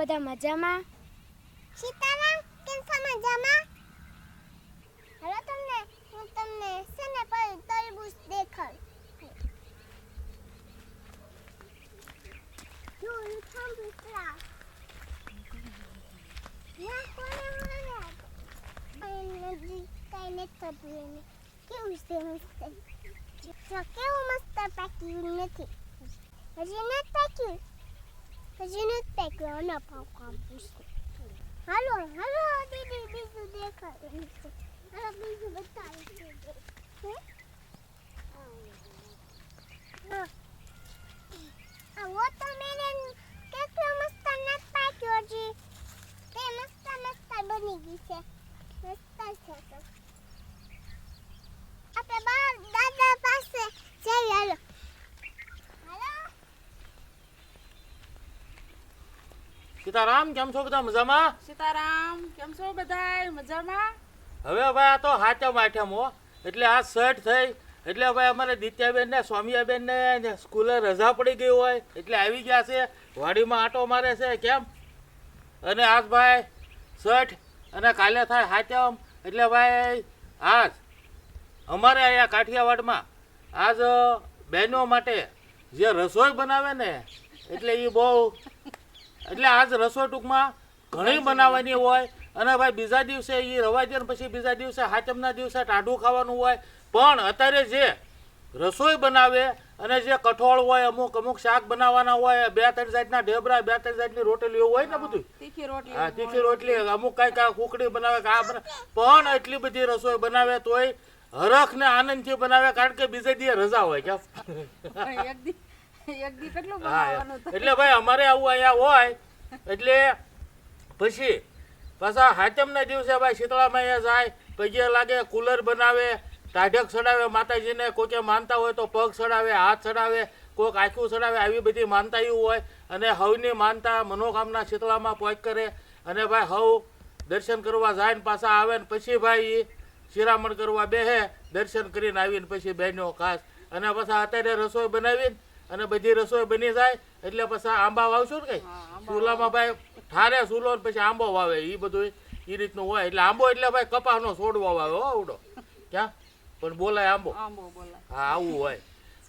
કેમ છો બધા મજામાં સીતારામ કેમ છો મજામાં હાલો તમને હું તમને છે ને પર તરબૂચ દેખાડ જો હું થાંભલા ના કોને મારે અને નદી કઈ નથી થતું એને કેવું છે મસ્ત જો કેવું મસ્ત પાક્યું નથી હજી નથી પાક્યું હજી નથી પાક્યું આના પાક આપું હાલો હાલો દીદી બીજું દેખાડે છે હાલો બીજું બતાવે છે હે? હા. આ watermelon કેટલો મસ્ત નથી પાક્યો હજી તે મસ્ત મસ્ત બની ગઈ છે મસ્ત છે તો આપણે બહાર દાદા પાસે જઈએ હાલો હાલો સીતારામ કેમ છો બધા મજામાં? સીતારામ કેમ છો બધાય? મજામાં? હવે ભાઈ આ તો હાચમ આઠમ હો. એટલે આ સેટ થઈ. એટલે ભાઈ અમારે દિત્યાબેન ને સ્વામિયાબેન ને સ્કૂલે રજા પડી ગઈ હોય. એટલે આવી ગયા છે. વાડીમાં આટો મારે છે. કેમ? અને આજ ભાઈ સઠ અને કાલે થાય હાચમ. એટલે ભાઈ આજ અમારે અહીંયા કાઠિયાવાડમાં આજ બહેનો માટે જે રસોઈ બનાવે ને એટલે એ બહુ એટલે આજ રસોઈ ટૂંકમાં ઘણી બનાવવાની હોય. અને ભાઈ બીજા દિવસે એ રવા દે પછી બીજા દિવસે હાચમના દિવસે ટાઢું ખાવાનું હોય. પણ અત્યારે જે રસોઈ બનાવે અને જે કઠોળ હોય અમુક અમુક શાક બનાવવાના હોય બે ત્રણ જાતના ઢેબરા બે ત્રણ જાતની રોટલીઓ હોય ને બધું તીખી રોટલી હા તીખી રોટલી અમુક કઈ કાંઈ કુકડી બનાવે કા પણ એટલી બધી રસોઈ બનાવે તોય હરખ ને આનંદથી બનાવે કારણ કે બીજે દિવસે રજા હોય કેમ એક દી કેટલું બનાવવાનું એટલે ભાઈ અમારે આવું અહીંયા હોય એટલે પછી પાછા હાચમના દિવસે ભાઈ શીતળામાં અહીંયા જાય પગે લાગે કુલર બનાવે ટાઢક ચડાવે માતાજીને કોકે માનતા હોય તો પગ ચડાવે હાથ ચડાવે કોઈક આખું ચડાવે આવી બધી માનતાઓ હોય. અને હવની માનતા મનોકામના શીતળામાં પોઈક કરે. અને ભાઈ હવ દર્શન કરવા જાય ને પાછા આવે ને પછી ભાઈ શિરામણ કરવા બેહે દર્શન કરીને આવીને પછી બહેનો ખાસ. અને પાછા અત્યારે રસોઈ બનાવીને અને બધી રસોઈ બની જાય એટલે પછી આંબા વાવશું ને કઈ? ચૂલામાં ભાઈ ઠારે ચૂલો ને પછી આંબો વાવે એ બધું એ રીતનું હોય. એટલે આંબો એટલે ભાઈ કપાસનો છોડ વાવે હો આવડો. ક્યાં? પણ બોલાય આંબો. હા આવું હોય.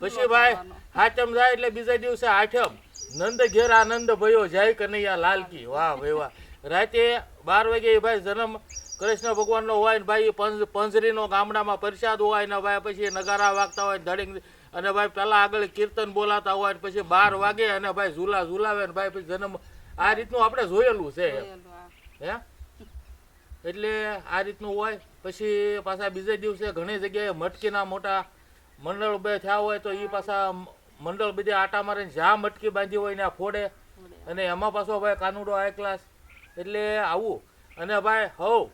પછી ભાઈ. હાચમ જાય એટલે બીજા દિવસે આઠમ. નંદ ઘેર આનંદ ભયો જાય કનૈયા લાલકી. વાહ ભાઈ વાહ. રાતે બાર વાગે ભાઈ જન્મ કૃષ્ણ ભગવાનનો હોય ને ભાઈ પંજ પંજરીનો ગામડામાં પ્રસાદ હોય ને ભાઈ પછી નગારા વાગતા હોય ધડીંગ અને ભાઈ પેલા આગળ કીર્તન બોલાતા હોય પછી બાર વાગે અને ભાઈ ઝૂલા ઝૂલાવે ને ભાઈ પછી જન્મ આ રીતનું આપણે જોયેલું છે. હા. એટલે આ રીતનું હોય. પછી પાછા બીજે દિવસે ઘણી જગ્યાએ મટકીના મોટા મંડળ બે થયા હોય તો એ પાછા મંડળ બધે આટા મારીને જ્યાં મટકી બાંધી હોય ને આ ફોડે. અને એમાં પાછો ભાઈ કાનુડો હાઈ ક્લાસ એટલે આવું. અને ભાઈ હવ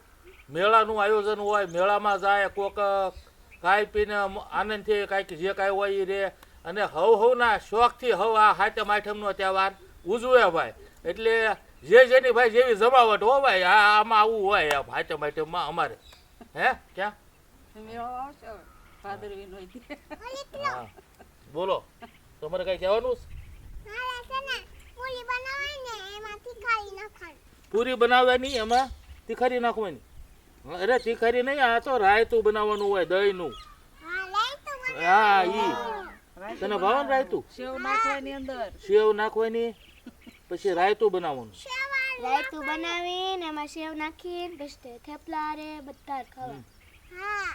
મેળાનું આયોજન હોય મેળામાં જાય કોક ખાઈ પીને આનંદથી કાંઈક જે કાંઈ હોય એ રે. અને હવ હવના શોખથી હવ આ હાથમ આઠમનો તહેવાર ઉજવે ભાઈ. એટલે જે જેની ભાઈ જેવી જમાવટ હો ભાઈ આ આમાં આવું હોય હાથમ આઠમમાં અમારે. હે? ક્યાં? બોલો. તમારે કઈ કહેવાનું પૂરી બનાવવાની એમાં તીખારી નાખવાની? અરે તીખારી નહીં આ તો રાયતું બનાવવાનું હોય દહીંનું. હા ઈ. તને ભાવે ને રાયતું સેવ નાખવાની અંદર. સેવ નાખવાની? પછી રાયતું બનાવવાનું? રાયતું બનાવીને એમાં સેવ નાખીને પછી તે થેપલા રે બધા ખાવા હા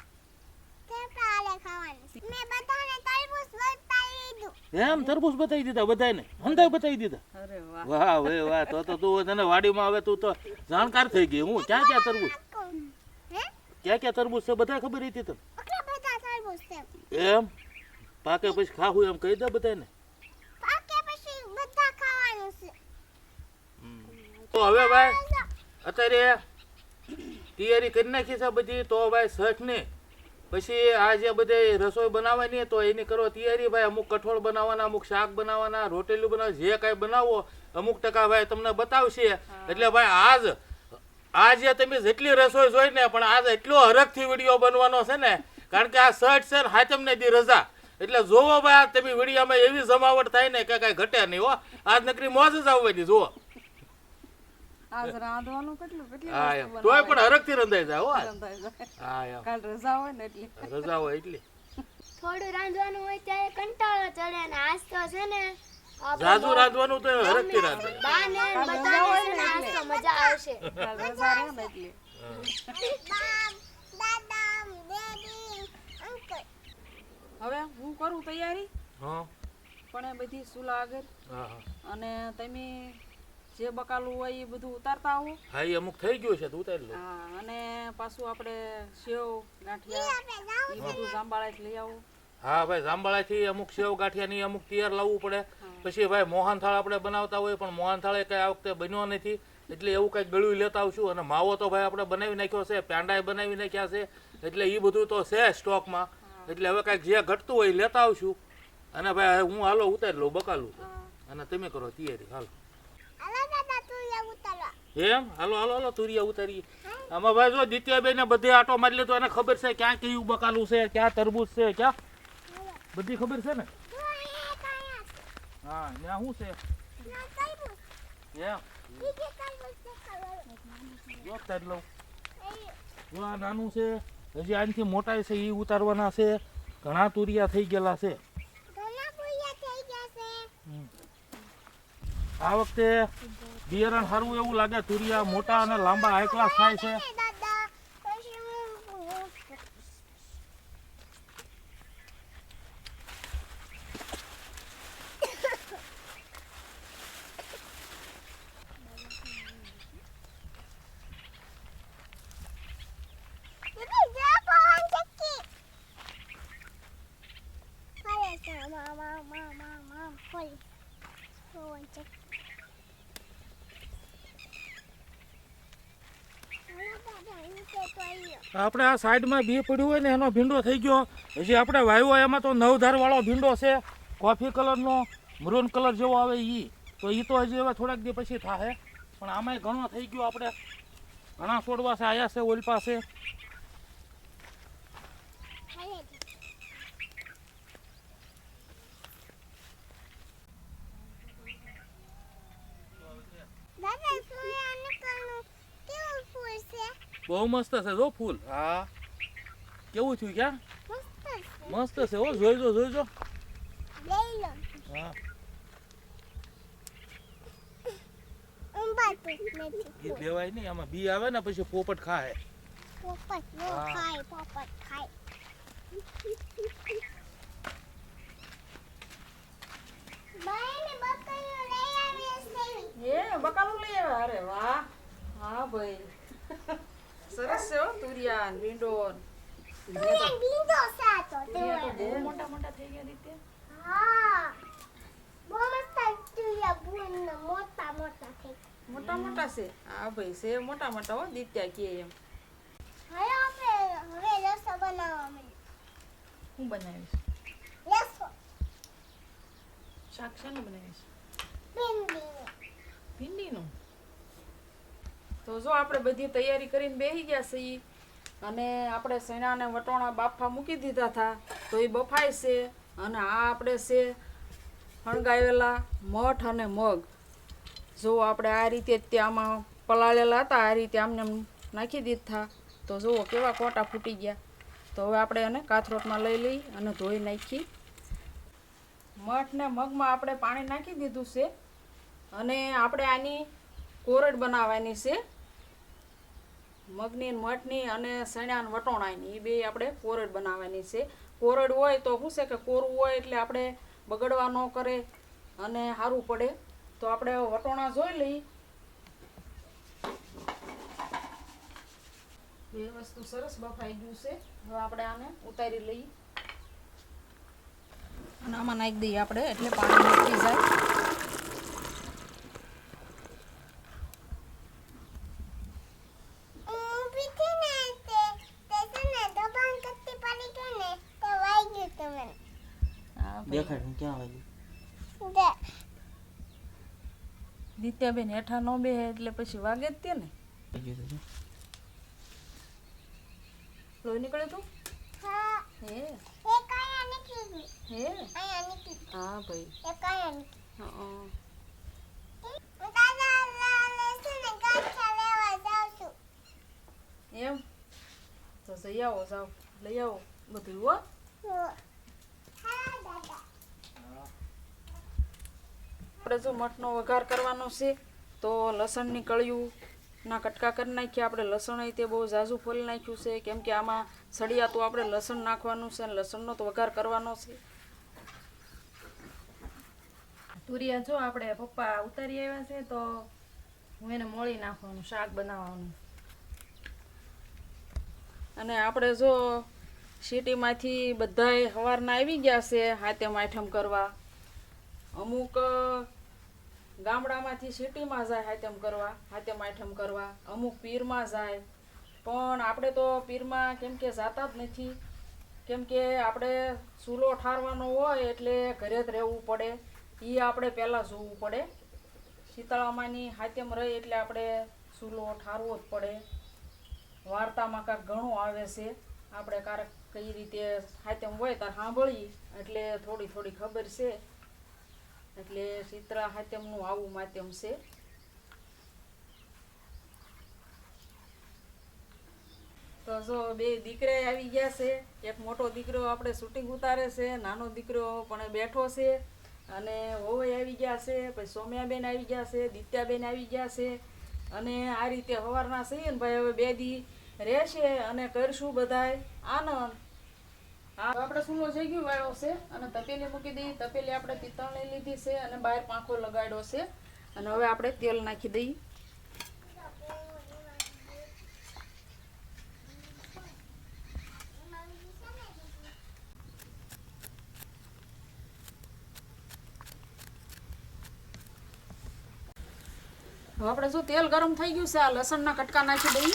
એમ તરબૂચ બતાવી દીધા બધાને હંધાય બતાવી દીધા? વાહ. વાહ વાહ તો તો તું તને વાડીમાં હવે તું તો જાણકાર થઈ ગઈ. હું ક્યાં ક્યાં તરબૂચ? ક્યાં ક્યાં તરબૂચ છે બધા ખબર હતી તને? આટલા બધા તરબૂચ છે. એમ? પાકે પછી ખાવું એમ કહી દે બધાને પાકે પછી બધા ખાવાનું છે. તો હવે ભાઈ અત્યારે તૈયારી કરી નાખી છે બધી તો ભાઈ શેઠને પછી આ જે બધે રસોઈ બનાવવાની તો એની કરો તૈયારી ભાઈ અમુક કઠોળ બનાવવાના અમુક શાક બનાવવાના રોટેલું બનાવવા જે કાંઈ બનાવો અમુક ટકા ભાઈ તમને બતાવશે. એટલે ભાઈ આજ આ જે તમે જેટલી રસોઈ જોઈ ને પણ આજે એટલો હરખથી વીડિયો બનવાનો છે ને કારણ કે આ શર્ટ છે ને હાચમને દી રજા. એટલે જોવો ભાઈ આ તમે વિડીયોમાં એવી જમાવટ થાય ને કે કાંઈ ઘટે નહીં હો. આજ નકરી મોજ જ આવવાની જુઓ. આજ તોય. પણ હરખથી રંધાઈ જાય હો. રંધાઈ જાય. હા રજા હોય ને એટલે. રજા હોય એટલે. થોડું રાંધવાનું હોય ત્યારે કંટાળો ચડે ને આજ તો છે ને જાજુ રાંધવાનું તો હરકતી રાંધે. મજા આવશે. હવે હું કરું તૈયારી? હા. પણ એ બધી સુલા આગળ. અને તમે જે બકાલું હોય એ બધું ઉતારતા આવો. હા એ અમુક થઈ ગયું છે તો ઉતારી લો. હા અને પાછું આપણે સેવ ગાંઠિયા એ બધું જાંબાળાથી લઈ આવો. હા ભાઈ જાંબાળાથી અમુક સેવ ગાંઠિયાની અમુક તૈયાર લાવવું પડે. પછી ભાઈ મોહનથાળ આપણે બનાવતા હોય પણ મોહનથાળ એ કઈ આ વખતે બન્યો નથી. એટલે એવું કંઈક ગળ્યું લેતા આવશું. અને માવો તો ભાઈ આપણે બનાવી નાખ્યો છે પેંડાએ બનાવી નાખ્યા છે. એટલે એ બધું તો છે સ્ટોકમાં. એટલે હવે કાંઈક જે ઘટતું હોય લેતા આવશું. અને ભાઈ હું હાલો ઉતારી લઉં બકાલું. અને તમે કરો તૈયારી હાલો. એમ? હાલો હાલો હાલો તુરિયા ઉતારીએ. આમાં ભાઈ જો દિત્યાબેન ને બધે આટો મારી લીધો એને ખબર છે ક્યાં કયું બકાલું છે ક્યાં તરબૂચ છે ક્યાં? બધી ખબર છે ને? હા ત્યાં શું છે? ના નાનું છે હજી આનથી મોટા છે એ ઉતારવાના છે. ઘણા તુરિયા થઈ ગયેલા છે. ઘણા પૂયા થઈ ગયા છે. આ વખતે બિયારણ સારું એવું લાગે તુરિયા મોટા અને લાંબા હાઈ ક્લાસ થાય છે એ દાદા પછી હું દીદી જા પવન ચક્કી હાલે છે મા મા મા મા મા ફોલ પવન ચક્કી હાલો દાદા નીચે તો આવ્યો આપણે આ સાઈડમાં બી પડ્યું હોય ને, એનો ભીંડો થઈ ગયો. હજી આપણે વાવ્યો એમાં તો નવધારવાળો ભીંડો છે. કોફી કલરનો મરૂન કલર જેવો આવે એ તો એ તો હજી હવે થોડાક દી પછી થાય પણ આમાંય ઘણો થઈ ગયો આપણે. ઘણા છોડવા છે, આયા છે ઓલ પાસે હાલે દાદા સૂર્ય નીકળનું કેવું ફૂલ છે બહુ મસ્ત છે જો ફૂલ. હા. કેવું થયું ક્યાં? મસ્ત છે. મસ્ત હો જોઈજો જોઈજો હા. એ દેવાય નહીં આમાં બી આવે ને પછી પોપટ ખાય. પોપટ નો ખાય પોપટ ખાય. બાઈને બકરીઓ લઈ આવી છે એ બકાલું લઈ આવે અરે વાહ. હા ભાઈ. સરસ છે હો તુરિયા ને ભીંડો ને. તું બીજો સાતો તુરિયા તો બહુ મોટા મોટા થઈ ગયા રીતે હા બહુ મસ્ત તુયા બુન મોટા મોટા થઈ મોટા મોટા છે હા ભાઈ છે મોટા મોટા હો દીત્યા કે એમ હવે આપણે હવે રસો બનાવવા માંડીએ હું બનાવીશ રસો શાક શાનું બનાવીશ ભીંડીનો ભીંડીનું તો જો આપણે બધી તૈયારી કરીને બેસી ગયા છીએ, અને આપણે સૈણાને વટોણા બાફા મૂકી દીધા હતા તો એ બફાય છે, અને આ આપણે છે ફણગાવેલા મઠ અને મગ. જો આપણે આ રીતે જ ત્યાંમાં પલાળેલા હતા, આ રીતે આમને આમ નાખી દીધા તો જુઓ કેવા કોટા ફૂટી ગયા. તો હવે આપણે એને કાથરોટમાં લઈ લઈ અને ધોઈ નાખી. મઠ ને મગમાં આપણે પાણી નાખી દીધું છે, અને આપણે આની કોરડ બનાવવાની છે. મગની મઠની અને સણ્યા વટોણાની એ બે આપણે કોરડ બનાવવાની છે. કોરડ હોય તો શું છે કે કોરું હોય એટલે આપણે બગડવા ન કરે અને સારું પડે. તો આપણે વટોણા જોઈ લઈ બે વસ્તુ સરસ બફાઈ ગયું છે. હવે આપણે આને ઉતારી લઈએ. અને આમાં નાખી દઈએ આપણે, એટલે પાણી નીકળી જાય. દેખાડ ક્યાં વાગ્યું દિત્યાબેન હેઠા ન બે એટલે પછી વાગે જ તે ને. લોહી નીકળ્યું તું? હા. ભાઈ. એમ? તો જઈ આવો જાઓ. લઈ આવો બધું આપણે જો મઠનો વઘાર કરવાનો છે તો લસણની કળિયું ના કટકા કરી નાખીએ આપણે લસણ તે બહુ ઝાઝું ફોલી નાખ્યું છે કેમ કે આમાં સળિયા તો આપણે લસણ નાખવાનું છે અને લસણનો તો વઘાર કરવાનો છે. તુરિયા જો આપણે પપ્પા ઉતારી આવ્યા છે તો હું એને મોળી નાખવાનું શાક બનાવવાનું. અને આપણે જો સિટીમાંથી બધાય સવારના આવી ગયા છે હાથેમ આઠમ કરવા. અમુક ગામડામાંથી સિટીમાં જાય હાથેમ કરવા, હાથેમ આઠમ કરવા, અમુક પીરમાં જાય. પણ આપણે તો પીરમાં કેમ કે જાતા જ નથી. કેમ કે આપણે ચૂલો ઠારવાનો હોય એટલે ઘરે જ રહેવું પડે. એ આપણે પહેલાં જોવું પડે. શીતળામાની હાથેમ રહી એટલે આપણે ચૂલો ઠારવો જ પડે. વાર્તામાં કાંઈક ઘણું આવે છે. આપણે કારક કઈ રીતે હાથેમ હોય ત્યારે સાંભળી એટલે થોડી થોડી ખબર છે. એટલે શીતળા હાથેમનું આવું માધ્યમ છે. તો જો બે દીકરા આવી ગયા છે. એક મોટો દીકરો આપણે શૂટિંગ ઉતારે છે, નાનો દીકરો પણ બેઠો છે. અને હોવાઈ આવી ગયા છે, પછી સોમ્યાબેન આવી ગયા છે, દિત્યાબેન આવી ગયા છે. અને આ રીતે સવારના છે ને ભાઈ, હવે બે દી રહેશે અને કરશું બધાય આનંદ. આપણે સૂનો જગ્યું ગયું? વાળો છે. અને તપેલી મૂકી દઈએ. તપેલી આપણે પિત્તળની લીધી છે અને બહાર પાંખો લગાડ્યો છે. અને હવે આપણે તેલ નાખી દઈએ. હવે આપણે શું તેલ ગરમ થઈ ગયું છે? આ લસણના કટકા નાખી દઈએ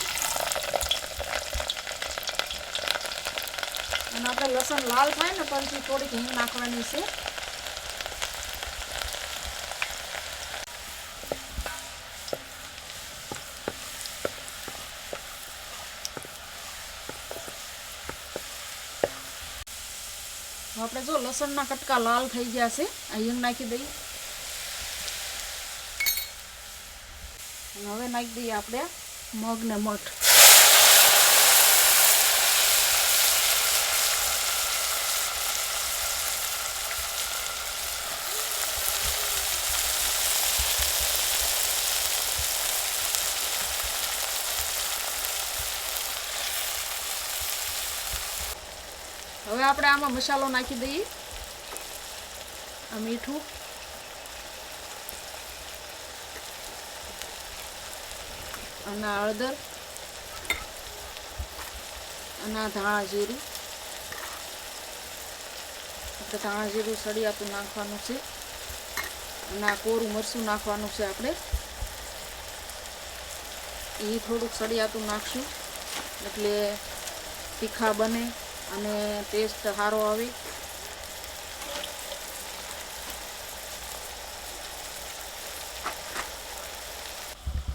અને આપણે લસણ લાલ થાય ને પછી થોડીક હિંગ નાખવાની છે. આપણે જો લસણના કટકા લાલ થઈ ગયા છે, આ હિંગ નાખી દઈએ. હવે નાખી દઈએ આપણે મગ ને મઠ. હવે આપણે આમાં મસાલો નાખી દઈએ. આ મીઠું. અને હળદર. અને આ ધાણા જીરું. આપણે ધાણા જીરું સળિયાતું નાખવાનું છે. અને આ કોરું મરચું નાખવાનું છે આપણે. એ થોડુંક સળિયાતું નાખશું. એટલે તીખા બને. અને ટેસ્ટ સારો આવે.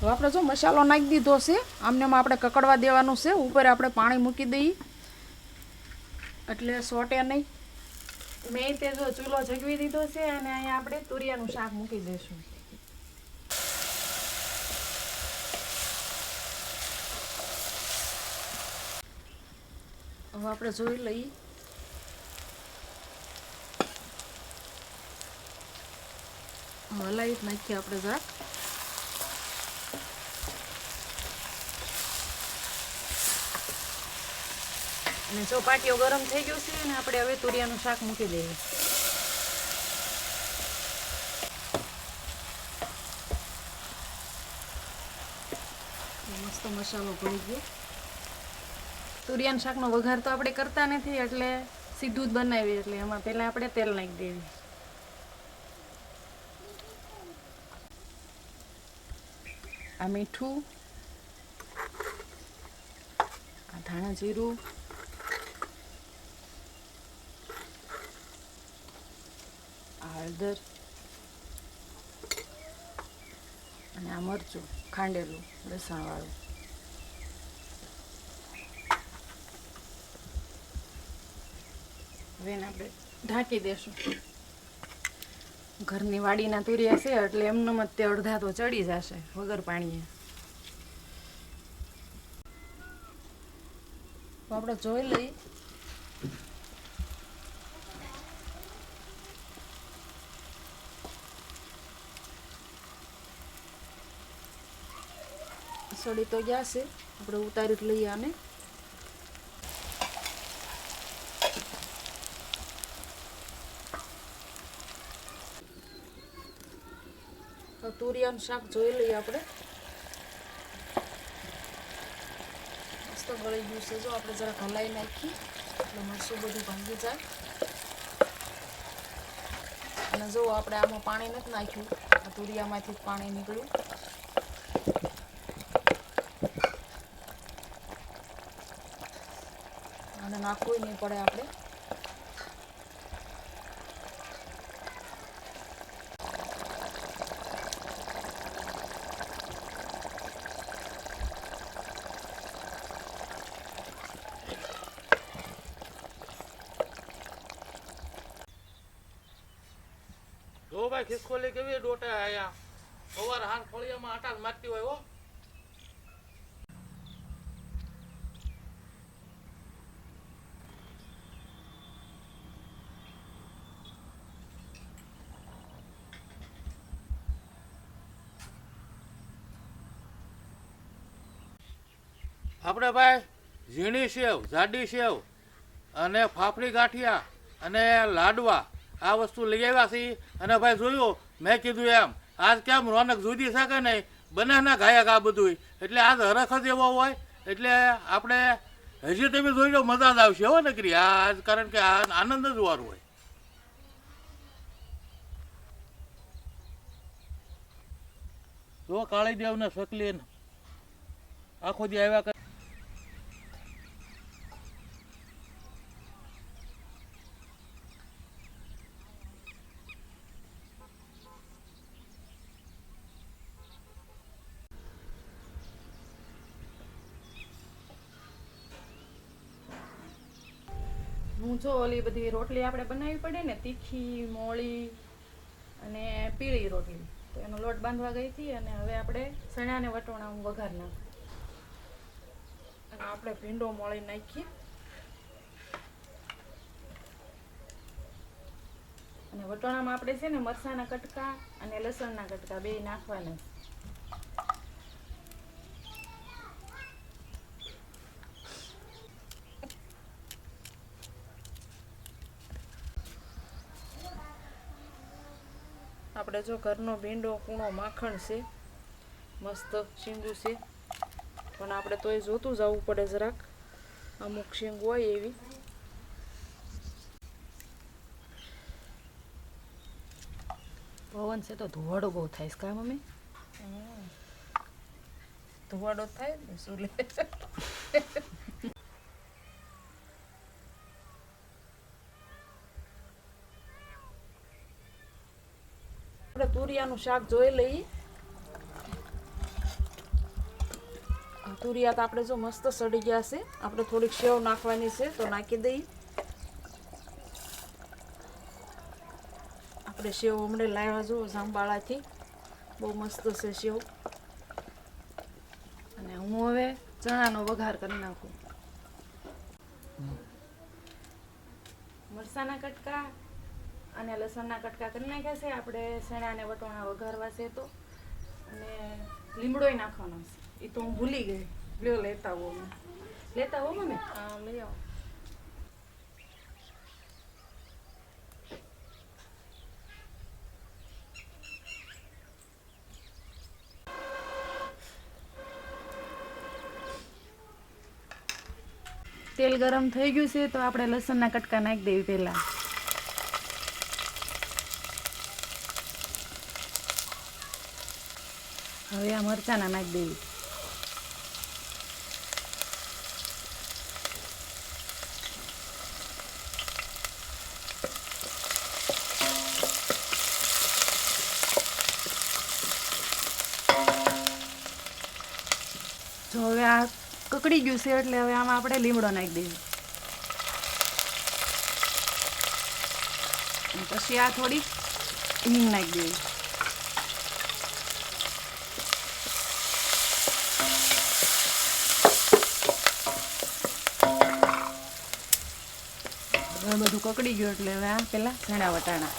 હવે આપણે જો મસાલો નાખી દીધો છે આમનેમાં આપણે કકડવા દેવાનું છે, ઉપર આપણે પાણી મૂકી દઈએ. એટલે સોટે નહીં. મેં તે જો ચૂલો જગવી દીધો છે અને અહીંયા આપણે તુરિયાનું શાક મૂકી દઈશું. હવે આપણે જોઈ લઈએ. મલાઈ જ નાખીએ આપણે જરાક. અને ચોપાટીઓ ગરમ થઈ ગયું છે અને આપણે હવે તુરિયાનું શાક મૂકી દઈએ. મસ્ત મસાલો ભળી ગયો. તુરિયાના શાકનો વઘાર તો આપણે કરતા નથી, એટલે સીધું જ બનાવીએ, એટલે એમાં પહેલાં આપણે તેલ નાખી દેવી. આ મીઠું, આ ધાણા જીરું, આ હળદર અને આ મરચું, ખાંડેલું, લસણવાળું. એને આપણે ઢાંકી દેશું. ઘરની વાડીના તુરિયા છે, એટલે એમનો જ તે અડધા તો ચડી જશે, વગર પાણીએ. તો આપણે જોઈ લઈએ. સડી તો ગયા છે, આપણે ઉતારી લઈએ આને તો તુરિયાનું શાક જોઈ લઈએ આપણે. મસ્ત ગળી ગયું છે. જો આપણે જરા હલાઈ નાખીએ એટલે મરસું બધું ભાંગી જાય. અને જો આપણે આમાં પાણી નથી નાખ્યું, આ તુરિયામાંથી જ પાણી નીકળ્યું. અને નાખવું નહીં પડે આપણે. ભાઈ ખિસકોલી કેવી ડોટા આયા? સવાર હાથ ફળિયામાં આટા મારતી હોય હો. આપણે ભાઈ, ઝીણી સેવ, જાડી સેવ અને ફાફડી ગાંઠિયા અને લાડવા આ વસ્તુ લઈ આવ્યા છીએ. અને ભાઈ જોયું, મેં કીધું એમ, આજ કેમ રોનક જુદી શકે નહીં? બંનેના ગાયક આ બધું એટલે આજ હરખ જ એવો હોય, એટલે આપણે હજી તમે જોઈ લો, મજા જ આવશે હો નકરી. આજ કારણ કે આનંદ જ વારો હોય. જો કાળી દેવને સકલી આખો દી આવ્યા કરે જો ઓલી બધી રોટલી આપણે બનાવવી પડે ને, તીખી, મોળી અને પીળી રોટલી. તો એનો લોટ બાંધવા ગઈ હતી અને હવે આપણે ચણાને વટોણા હું વઘાર નાખું અને આપણે ભીંડો મોળી નાખીએ. અને વટોણામાં આપણે છે ને મરસાના કટકા અને લસણના કટકા બે નાખવાના. આપણે જો ઘરનો ભીંડો કૂણો માખણ છે મસ્ત શીંગું છે. પણ આપણે તોય જોતું જવું પડે જરાક. અમુક શીંગ હોય એવી. પવન છે તો ધુવાડો બહુ થાય છે કા મમ્મી? ધુવાડો થાય ને શું લે આપણે તુરિયાનું શાક જોઈ લઈએ. તુરિયા તો આપણે જો મસ્ત સડી ગયા છે. આપણે થોડીક સેવ નાખવાની છે તો નાખી દઈએ. આપણે સેવ હમણાં લાવ્યા જુઓ જાંબાળાથી બહુ મસ્ત છે સેવ. અને હું હવે ચણાનો વઘાર કરી નાખું. મરસાના કટકા અને લસણના કટકા કરી નાખ્યા છે. આપણે ચણાને વટોણા વઘારવા છે તો. અને લીમડોય નાખવાનો છે. એ તો હું ભૂલી ગઈ. લ્યો લેતા હો અમે. લેતા હો મમ્મી હા લઈ આવો. તેલ ગરમ થઈ ગયું છે તો આપણે લસણના કટકા નાખી દેવી પહેલા. હવે આ મરચાના નાખી દેવી. જો હવે આ કકડી ગયું છે એટલે હવે આમાં આપણે લીમડો નાખી દઈએ પછી આ થોડી હિંગ નાખી દેવી. બધું કકડી ગયું એટલે હવે આ પેલા ઘણા વટાણા.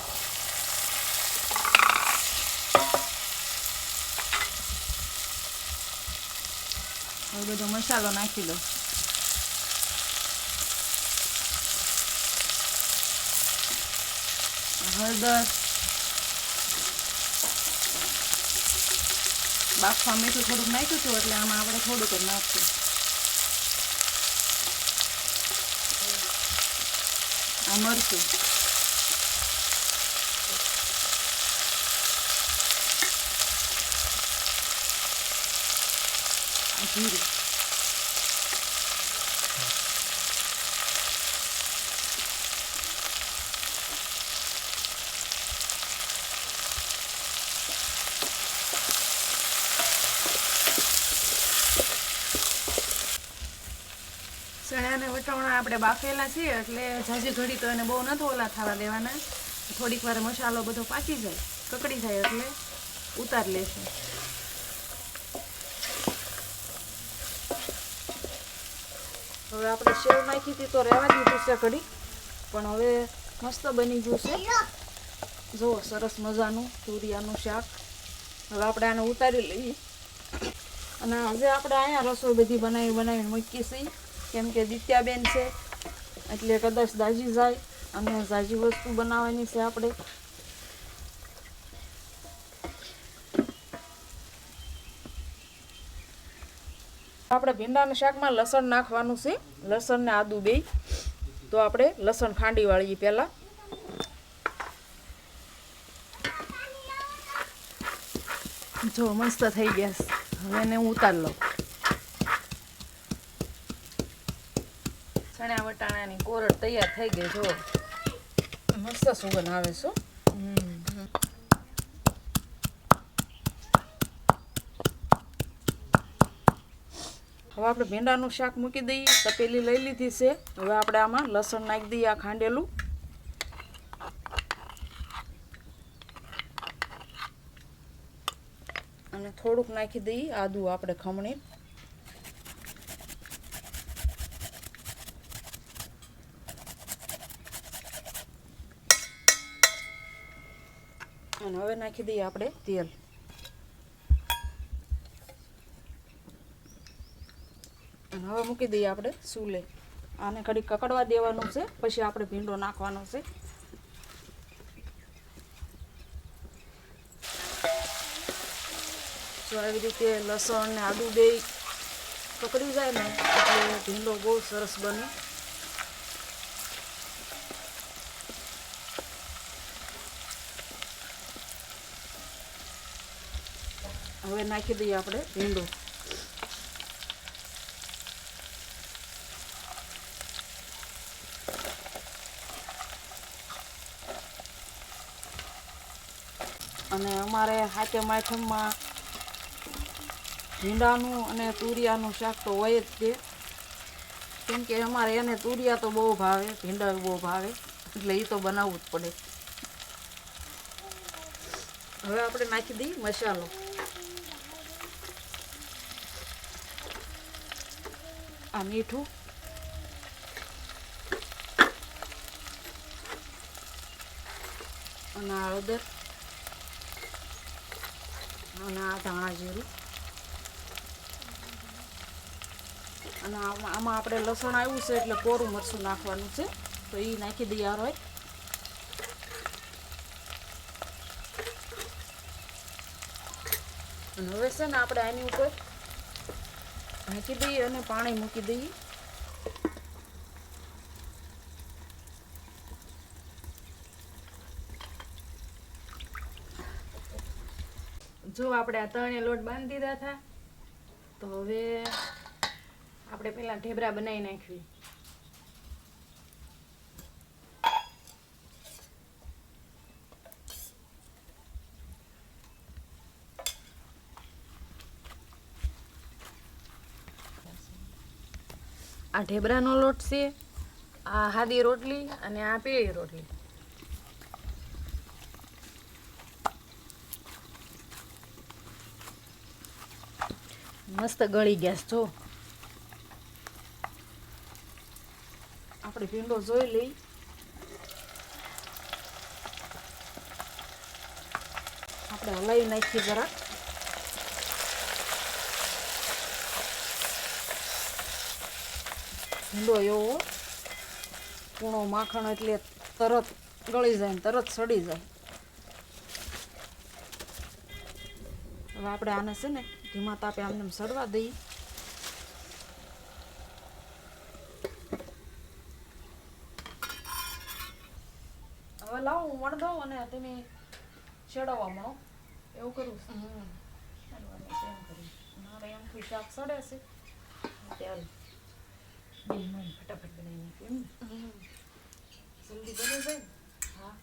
હવે બધો મસાલો નાખી દો હળદર. બાફવા મીઠું થોડુંક નાખ્યું હતું એટલે આમાં આપણે થોડુંક જ નાખશું. આ મરચું આ જીરું ચણા અને વટાણા આપણે બાફેલા છીએ એટલે ઝાઝી ઘડી તો એને બહુ નથી ઓલા થવા દેવાના. થોડીક વાર મસાલો બધો પાકી જાય, કકડી જાય એટલે ઉતારી લેશે. હવે આપણે સેવ નાખી હતી તો રહેવા દીધું છે કઢી પણ હવે મસ્ત બની ગયું છે. જુઓ સરસ મજાનું તુરિયાનું શાક. હવે આપણે આને ઉતારી લઈએ. અને હવે આપણે અહીંયા રસોઈ બધી બનાવી બનાવીને મૂકી છીએ. કેમ કે દિત્યાબેન છે, એટલે કદાચ દાજી જાય. અને ઝાજી વસ્તુ બનાવવાની છે આપણે. આપણે ભીંડાના શાકમાં લસણ નાખવાનું છે. લસણ ને આદુ બે. તો આપણે લસણ ખાંડી વાળીએ પહેલાં. જો, મસ્ત થઈ ગયા હવે એને હું ઉતાર લઉં. ચણા વટાણાની કોરડ તૈયાર થઈ ગઈ જો મસ્ત સુગંધ આવે છે હવે આપણે ભીંડાનું શાક મૂકી દઈએ, તપેલી લઈ લીધી છે. હવે આપણે આમાં લસણ નાખી દઈએ આ ખાંડેલું. અને થોડુંક નાખી દઈએ, આદુ આપણે ખમણી અને હવે નાખી દઈએ આપણે તેલ. અને હવે મૂકી દઈએ આપણે સૂલે. આને ઘડી કકડવા દેવાનું છે, પછી આપણે ભીંડો નાખવાનો છે. જો આવી રીતે લસણ ને આદુ બે પકડી જાય ને, એટલે ભીંડો બહુ સરસ બને. હવે નાખી દઈએ આપણે ભીંડો. અને અમારે હાથે માથમમાં ભીંડાનું અને તુરિયાનું શાક તો હોય જ તે કેમ કે અમારે એને તુરિયા તો બહુ ભાવે, ભીંડા બહુ ભાવે, એટલે એ તો બનાવવું જ પડે. હવે આપણે નાખી દઈએ મસાલો. આ મીઠું. અને હળદર. અને આ ધાણા જીરું. અને આમાં આપણે લસણ આવ્યું છે એટલે કોરું મરચું નાખવાનું છે. તો એ નાખી દઈએ રોય. અને હવે છે ને આપણે આની ઉપર ઢાંકી દઈએ અને પાણી મૂકી દઈએ. જો આપણે આ ત્રણે લોટ બાંધી દીધા હતા, તો હવે આપણે પેલા ઢેબરા બનાવી નાખવી આ ઢેબરાનો લોટ છે, આ હાદી રોટલી અને આ પીળી રોટલી. મસ્ત ગળી ગયા જો. આપણે ભીંડો જોઈ લઈ. આપણે હલાવી નાખીએ જરાક. ઊંડો એવો કૂણો માખણ એટલે તરત ગળી જાય ને તરત સડી જાય. હવે આપણે આને છે ને ધીમા તાપે આમને સડવા દઈએ. હવે લાવો હું વણ દઉં અને તમે ચડવવા મળો એવું કરું છું. હવે તેમ મારે એમ શાક સડે છે. ત્યારે ફટાફટ બનાવી નાખ્યું એમ? જલ્દી બની જાય ને? હા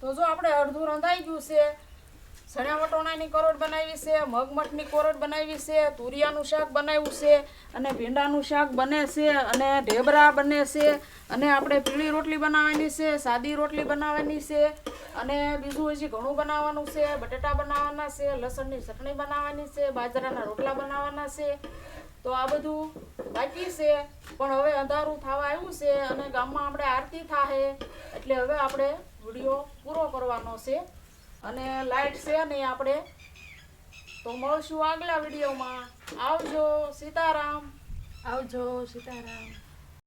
તો જો આપણે અડધું રંધાઈ ગયું છે. ચણ્યા વટોણાની કરોડ બનાવી છે મગમઠની કોરડ બનાવી છે, તુરિયાનું શાક બનાવ્યું છે, અને ભીંડાનું શાક બને છે, અને ઢેબરા બને છે, અને આપણે પીળી રોટલી બનાવવાની છે, સાદી રોટલી બનાવવાની છે, અને બીજું હજી ઘણું બનાવવાનું છે, બટેટા બનાવવાના છે, લસણની ચટણી બનાવવાની છે, બાજરાના રોટલા બનાવવાના છે. તો આ બધું બાકી છે, પણ હવે અંધારું થવા આવ્યું છે અને ગામમાં આપણે આરતી થાહે, એટલે હવે આપણે વીડિયો પૂરો કરવાનો છે. અને લાઈટ છે નહીં આપણે તો મળશું આગલા વિડીયોમાં. આવજો સીતારામ. આવજો સીતારામ.